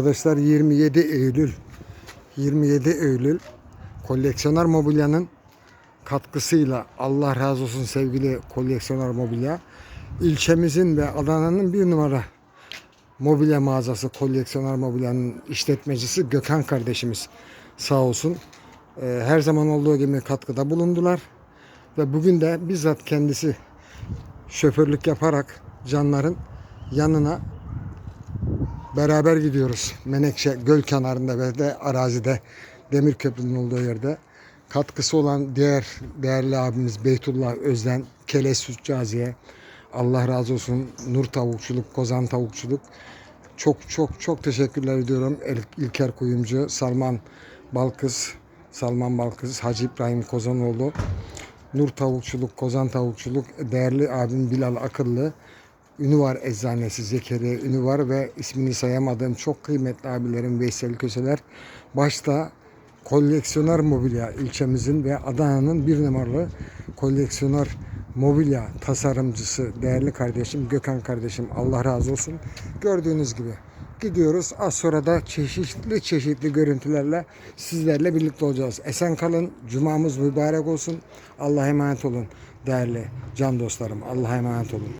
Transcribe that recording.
Arkadaşlar 27 Eylül. 27 Eylül. Koleksiyoner mobilyanın katkısıyla Allah razı olsun sevgili koleksiyoner mobilya ilçemizin ve Adana'nın bir numara mobilya mağazası koleksiyoner mobilyanın işletmecisi Gökhan kardeşimiz sağ olsun. Ee, her zaman olduğu gibi katkıda bulundular ve bugün de bizzat kendisi şoförlük yaparak canların yanına Beraber gidiyoruz. Menekşe göl kenarında ve de arazide demir köprünün olduğu yerde. Katkısı olan diğer değerli abimiz Beytullah Özden, Keleş Sütcaziye, Allah razı olsun Nur Tavukçuluk, Kozan Tavukçuluk. Çok çok çok teşekkürler ediyorum. İlker Kuyumcu, Salman Balkız, Salman Balkız, Hacı İbrahim Kozanoğlu, Nur Tavukçuluk, Kozan Tavukçuluk, değerli abim Bilal Akıllı, Ünü var eczanesi Zekeriya Ünü var ve ismini sayamadığım çok kıymetli abilerim Veysel Köseler. Başta koleksiyoner mobilya ilçemizin ve Adana'nın bir numaralı koleksiyoner mobilya tasarımcısı değerli kardeşim Gökhan kardeşim Allah razı olsun. Gördüğünüz gibi gidiyoruz. Az sonra da çeşitli çeşitli görüntülerle sizlerle birlikte olacağız. Esen kalın. Cumamız mübarek olsun. Allah'a emanet olun değerli can dostlarım. Allah'a emanet olun.